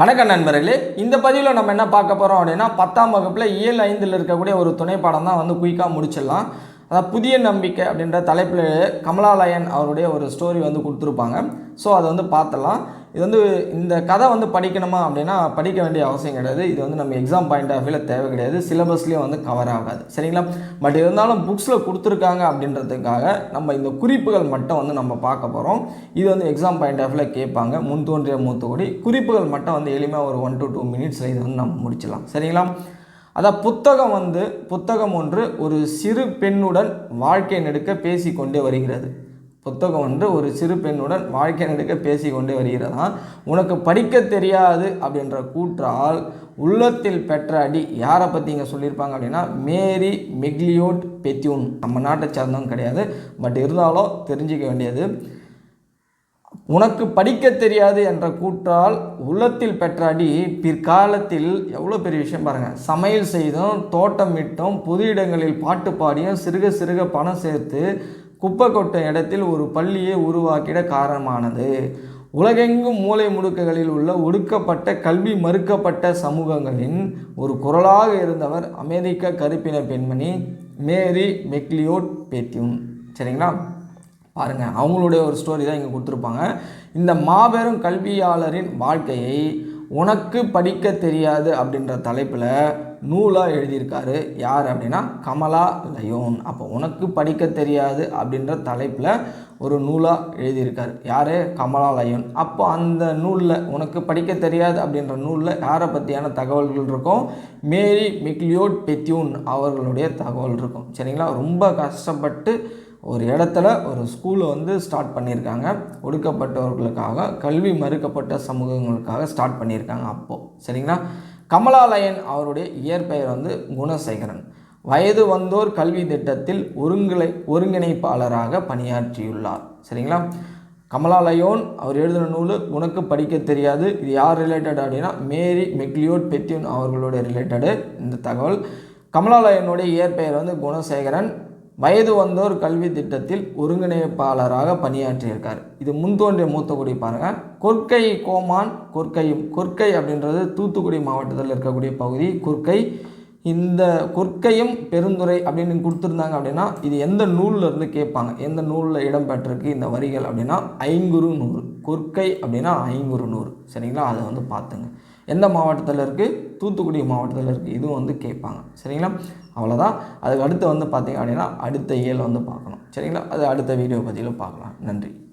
வணக்கம் நண்பர்களே இந்த பதிவில் நம்ம என்ன பார்க்க போகிறோம் அப்படின்னா பத்தாம் வகுப்பில் இயல் ஐந்தில் இருக்கக்கூடிய ஒரு துணை பாடம் தான் வந்து குயிக்காக முடிச்சிடலாம். அதாவது புதிய நம்பிக்கை அப்படின்ற தலைப்பில் கமலாலயன் அவருடைய ஒரு ஸ்டோரி வந்து கொடுத்துருப்பாங்க. ஸோ அதை வந்து பார்த்தலாம் இது வந்து இந்த கதை வந்து படிக்கணுமா அப்படின்னா படிக்க வேண்டிய அவசியம் கிடையாது. இது வந்து நம்ம எக்ஸாம் பாயிண்ட் ஆஃப் வியூவில் தேவை கிடையாது. சிலபஸ்லேயும் வந்து கவர் ஆகாது. சரிங்களா? பட் இருந்தாலும் புக்ஸில் கொடுத்துருக்காங்க அப்படின்றதுக்காக நம்ம இந்த குறிப்புகள் மட்டும் வந்து நம்ம பார்க்க போகிறோம் இது வந்து எக்ஸாம் பாயிண்ட் ஆஃப் வியூவில் கேட்பாங்க. முன் தோன்றிய மூத்தகுடி குறிப்புகள் மட்டும் வந்து எளிமையாக ஒரு ஒன் டு டூ மினிட்ஸில் இது வந்து நம்ம முடிச்சிடலாம். சரிங்களா? அதான் புத்தகம் வந்து புத்தகம் ஒன்று ஒரு சிறு பெண்ணுடன் வாழ்க்கை நெடுக்க பேசிக்கொண்டே வருகிறது. புத்தகம் ஒன்று ஒரு சிறு பெண்ணுடன் வாழ்க்கை நடக்க பேசி கொண்டே வருகிறதாம். உனக்கு படிக்க தெரியாது அப்படின்ற கூற்றால் உள்ளத்தில் பெற்ற அடி யாரை பற்றி இங்கே சொல்லியிருப்பாங்க அப்படின்னா மேரி மெக்லியோட் பெத்யூன். நம்ம நாட்டை சார்ந்தவங்க கிடையாது. பட் இருந்தாலும் தெரிஞ்சிக்க வேண்டியது. உனக்கு படிக்க தெரியாது என்ற கூற்றால் உள்ளத்தில் பெற்ற அடி பிற்காலத்தில் எவ்வளோ பெரிய விஷயம் பாருங்கள் சமையல் செய்தும் தோட்டமிட்டும் பொது இடங்களில் பாட்டு பாடியும் சிறுக சிறுக பணம் சேர்த்து குப்பை கொட்டும் இடத்தில் ஒரு பள்ளியை உருவாக்கிட காரணமானது. உலகெங்கும் மூலை முடுக்குகளில் உள்ள ஒடுக்கப்பட்ட கல்வி மறுக்கப்பட்ட சமூகங்களின் ஒரு குரலாக இருந்தவர் அமெரிக்க கருப்பின பெண்மணி மேரி மெக்லியோட் பேத்தியூன் சரிங்களா? பாருங்கள் அவங்களுடைய ஒரு ஸ்டோரி தான் இங்கே கொடுத்துருப்பாங்க. இந்த மாபெரும் கல்வியாளரின் வாழ்க்கையை உனக்கு படிக்க தெரியாது அப்படின்ற தலைப்பில் நூலாக எழுதியிருக்காரு. யார் அப்படின்னா கமலா லயோன். அப்போ உனக்கு படிக்க தெரியாது அப்படின்ற தலைப்பில் ஒரு நூலாக எழுதியிருக்காரு. யார்? கமலா லயோன். அப்போ அந்த நூலில் உனக்கு படிக்க தெரியாது அப்படின்ற நூலில் யாரை பற்றியான தகவல்கள் இருக்கும்? மேரி மிக்லியோட் பெத்யூன் அவர்களுடைய தகவல் இருக்கும். சரிங்களா? ரொம்ப கஷ்டப்பட்டு ஒரு இடத்துல ஒரு ஸ்கூலை வந்து ஸ்டார்ட் பண்ணியிருக்காங்க. ஒடுக்கப்பட்டவர்களுக்காக கல்வி மறுக்கப்பட்ட சமூகங்களுக்காக ஸ்டார்ட் பண்ணியிருக்காங்க அப்போது சரிங்களா? கமலாலயன் அவருடைய இயற்பெயர் வந்து குணசேகரன். வயது வந்தோர் கல்வி திட்டத்தில் ஒருங்கிணை ஒருங்கிணைப்பாளராக பணியாற்றியுள்ளார். சரிங்களா? கமலாலயோன் அவர் எழுதின நூல் உனக்கு படிக்க தெரியாது. இது யார் ரிலேட்டட் அப்படின்னா மேரி மெக்லியோட் பெத்யூன் அவர்களுடைய ரிலேட்டடு இந்த தகவல். கமலாலயனுடைய இயற்பெயர் வந்து குணசேகரன். வயது வந்தோர் கல்வி திட்டத்தில் ஒருங்கிணைப்பாளராக பணியாற்றியிருக்கார். இது முன்தோன்றிய மூத்தக்குடி பாருங்கள் கொற்கை கோமான் கொற்கையும் கொற்கை அப்படின்றது தூத்துக்குடி மாவட்டத்தில் இருக்கக்கூடிய பகுதி. கொற்கை இந்த கொற்கையும் பெருந்துறை அப்படின்னு கொடுத்துருந்தாங்க அப்படின்னா இது எந்த நூலில் இருந்து கேட்பாங்க? எந்த நூலில் இடம்பெற்றிருக்கு இந்த வரிகள் அப்படின்னா ஐங்குறு நூறு கொற்கை அப்படின்னா ஐங்குறு நூறு சரிங்களா? அதை வந்து பார்த்துங்க. எந்த மாவட்டத்தில் இருக்குது தூத்துக்குடி மாவட்டத்தில் இருக்குது இதுவும் வந்து கேட்பாங்க. சரிங்களா? அவ்வளோதான் அதுக்கு அடுத்து வந்து பார்த்திங்க அப்படின்னா அடுத்த இயல் வந்து பார்க்கணும். சரிங்களா? அது அடுத்த வீடியோ பதிவில் பார்க்கலாம். நன்றி.